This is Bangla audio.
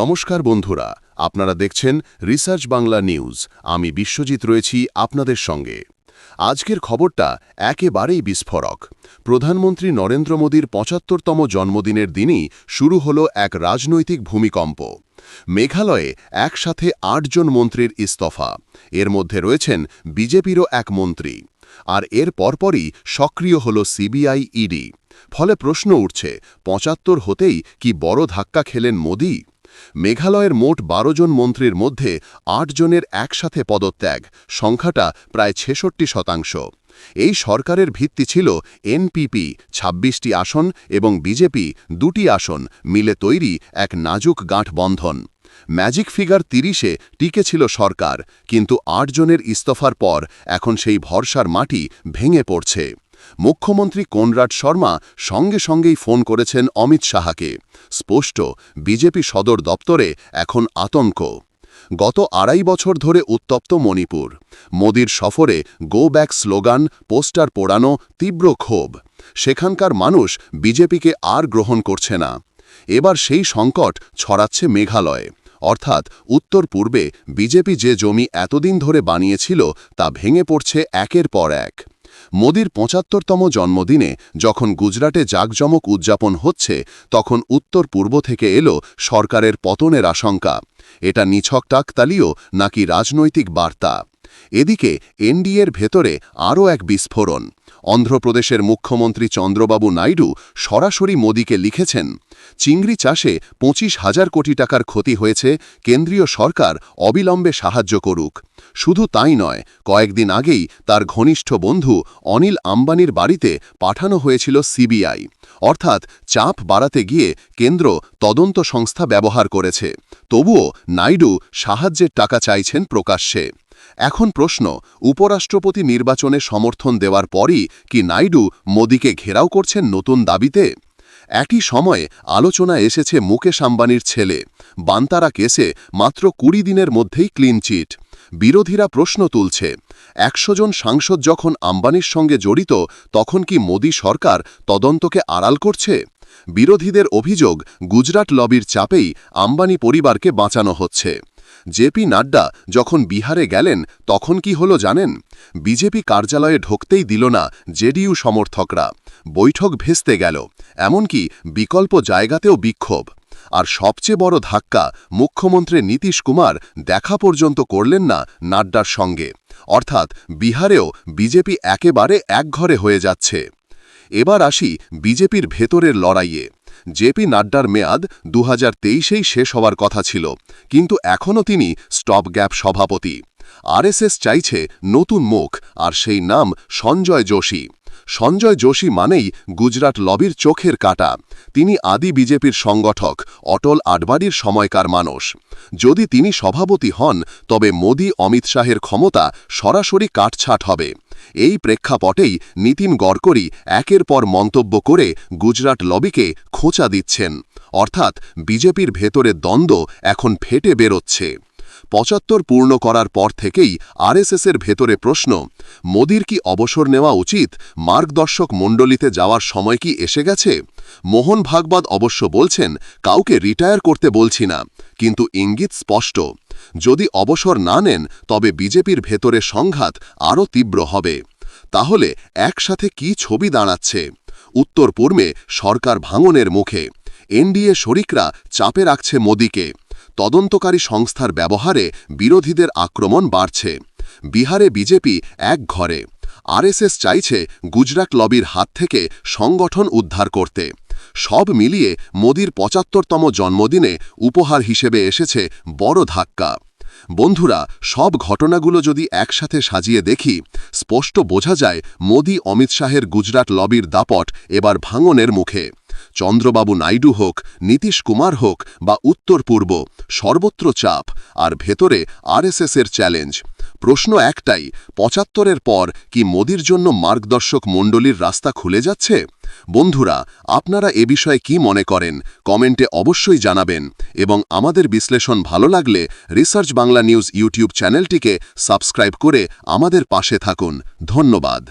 নমস্কার বন্ধুরা, আপনারা দেখছেন রিসার্চ বাংলা নিউজ। আমি বিশ্বজিৎ রয়েছি আপনাদের সঙ্গে। আজকের খবরটা একেবারেই বিস্ফোরক। প্রধানমন্ত্রী নরেন্দ্র মোদীর পঁচাত্তরতম জন্মদিনের দিনই শুরু হল এক রাজনৈতিক ভূমিকম্প। মেঘালয়ে একসাথে আটজন মন্ত্রীর ইস্তফা। এর মধ্যে রয়েছেন বিজেপিরও এক মন্ত্রী। আর এর পরপরই সক্রিয় হল সিবিআই ইডি। ফলে প্রশ্ন উঠছে, পঁচাত্তর হতেই কি বড় ধাক্কা খেলেন মোদী? মেঘালয়ের মোট বারো জন মন্ত্রীর মধ্যে আট জনের একসাথে পদত্যাগ, সংখ্যাটা প্রায় ছেষট্টি শতাংশ। এই সরকারের ভিত্তি ছিল এনপিপি ২৬টি আসন এবং বিজেপি দুটি আসন মিলে তৈরি এক নাজুক গাঁঠবন্ধন ম্যাজিক ফিগার তিরিশে টিকে ছিল সরকার, কিন্তু আটজনের ইস্তফার পর এখন সেই ভরসার মাটি ভেঙে পড়ছে। মুখ্যমন্ত্রী কোনরাড শর্মা সঙ্গে সঙ্গেই ফোন করেছেন অমিত শাহাকে। স্পষ্ট, বিজেপি সদর দপ্তরে এখন আতঙ্ক। গত আড়াই বছর ধরে উত্তপ্ত মণিপুর। মোদির সফরে গো ব্যাক স্লোগান, পোস্টার পোড়ানো, তীব্র ক্ষোভ। সেখানকার মানুষ বিজেপিকে আর গ্রহণ করছে না। এবার সেই সংকট ছড়াচ্ছে মেঘালয়ে। অর্থাৎ উত্তর পূর্বে বিজেপি যে জমি এতদিন ধরে বানিয়েছিল তা ভেঙে পড়ছে একের পর এক। মোদির পঁচাত্তরতম জন্মদিনে যখন গুজরাটে জাকজমক উদযাপন হচ্ছে, তখন উত্তর পূর্ব থেকে এলো সরকারের পতনের আশঙ্কা। এটা নিছক টাকতালিও নাকি রাজনৈতিক বার্তা। এদিকে এনডিএর ভেতরে আরও এক বিস্ফোরণ। অন্ধ্রপ্রদেশের মুখ্যমন্ত্রী চন্দ্রবাবু নাইডু সরাসরি মোদীকে লিখেছেন, চিংড়ি চাষে পঁচিশ হাজার কোটি টাকার ক্ষতি হয়েছে, কেন্দ্রীয় সরকার অবিলম্বে সাহায্য করুক। শুধু তাই নয়, কয়েকদিন আগেই তার ঘনিষ্ঠ বন্ধু অনিল আম্বানির বাড়িতে পাঠানো হয়েছিল সিবিআই। অর্থাৎ চাপ বাড়াতে গিয়ে কেন্দ্র তদন্ত সংস্থা ব্যবহার করেছে। তবুও নাইডু সাহায্যের টাকা চাইছেন প্রকাশ্যে। এখন প্রশ্ন, উপরাষ্ট্রপতি নির্বাচনে সমর্থন দেওয়ার পরই কি নাইডু মোদীকে ঘেরাও করছেন নতুন দাবিতে? একই সময়ে আলোচনা এসেছে মুকেশ আম্বানির ছেলে। বান্তারা কেসে মাত্র কুড়ি দিনের মধ্যেই ক্লিন চিট। বিরোধীরা প্রশ্ন তুলছে, একশো জন সাংসদ যখন আম্বানির সঙ্গে জড়িত, তখন কি মোদী সরকার তদন্তকে আড়াল করছে? বিরোধীদের অভিযোগ, গুজরাট লবির চাপেই আম্বানি পরিবারকে বাঁচানো হচ্ছে। জেপি নাড্ডা যখন বিহারে গেলেন, তখন কি হলো জানেন? বিজেপি কার্যালয়ে ঢুকতেই দিল না জেডিইউ সমর্থকরা। বৈঠক ভেস্তে গেল, এমনকি বিকল্প জায়গাতেও বিক্ষোভ। আর সবচেয়ে বড় ধাক্কা মুখ্যমন্ত্রী নীতিশ কুমার দেখা পর্যন্ত করলেন না নাড্ডার সঙ্গে। অর্থাৎ বিহারেও বিজেপি একেবারে একঘরে হয়ে যাচ্ছে। এবার আসি বিজেপির ভেতরের লড়াইয়ে। জেপি নাড্ডার মেয়াদ দু হাজার শেষ হওয়ার কথা ছিল, কিন্তু এখনও তিনি স্টপ গ্যাপ সভাপতি। আরএসএস চাইছে নতুন মুখ, আর সেই নাম সঞ্জয় যোশী। সঞ্জয় যোশী মানেই গুজরাট লবির চোখের কাটা। তিনি আদি বিজেপির সংগঠক, অটল আডবাড়ির সময়কার মানুষ। যদি তিনি সভাপতি হন, তবে মোদী অমিত শাহের ক্ষমতা সরাসরি কাটছাট হবে। এই প্রেক্ষাপটেই নীতিন গড়করি একের পর মন্তব্য করে গুজরাট লবিকে খোঁচা দিচ্ছেন। অর্থাৎ বিজেপির ভেতরে দ্বন্দ্ব এখন ফেটে বেরোচ্ছে। পঁচাত্তর পূর্ণ করার পর থেকেই আরএসএসের ভেতরে প্রশ্ন, মোদির কি অবসর নেওয়া উচিত? মার্গদর্শক মণ্ডলীতে যাওয়ার সময় কি এসে গেছে? মোহন ভাগবত অবশ্য বলছেন, কাউকে রিটায়ার করতে বলছি না, কিন্তু ইঙ্গিত স্পষ্ট। যদি অবসর না নেন, তবে বিজেপির ভেতরে সংঘাত আরও তীব্র হবে। তাহলে একসাথে কি ছবি দাঁড়াচ্ছে? উত্তর পূর্বে, সরকার ভাঙনের মুখে। এনডিএ শরিকরা চাপে রাখছে মোদীকে। তদন্তকারী সংস্থার ব্যবহারে বিরোধীদের আক্রমণ বাড়ছে। বিহারে বিজেপি এক ঘরে। আরএসএস চাইছে গুজরাট লবির হাত থেকে সংগঠন উদ্ধার করতে। সব মিলিয়ে মোদির পঁচাত্তরতম জন্মদিনে উপহার হিসেবে এসেছে বড় ধাক্কা। বন্ধুরা, সব ঘটনাগুলো যদি একসাথে সাজিয়ে দেখি, স্পষ্ট বোঝা যায় মোদি অমিত শাহের গুজরাট লবির দাপট এবার ভাঙনের মুখে। চন্দ্রবাবু নাইডু হোক, নীতিশ কুমার হোক বা উত্তর পূর্ব, সর্বত্র চাপ, আর ভেতরে আরএসএসের চ্যালেঞ্জ। প্রশ্ন একটাই, পঁচাত্তরের পর কি মোদির জন্য মার্গদর্শক মণ্ডলীর রাস্তা খুলে যাচ্ছে? বন্ধুরা, আপনারা এ বিষয়ে কি মনে করেন? কমেন্টে অবশ্যই জানাবেন, এবং আমাদের বিশ্লেষণ ভালো লাগলে রিসার্চ বাংলা নিউজ ইউটিউব চ্যানেলটিকে সাবস্ক্রাইব করে আমাদের পাশে থাকুন। ধন্যবাদ।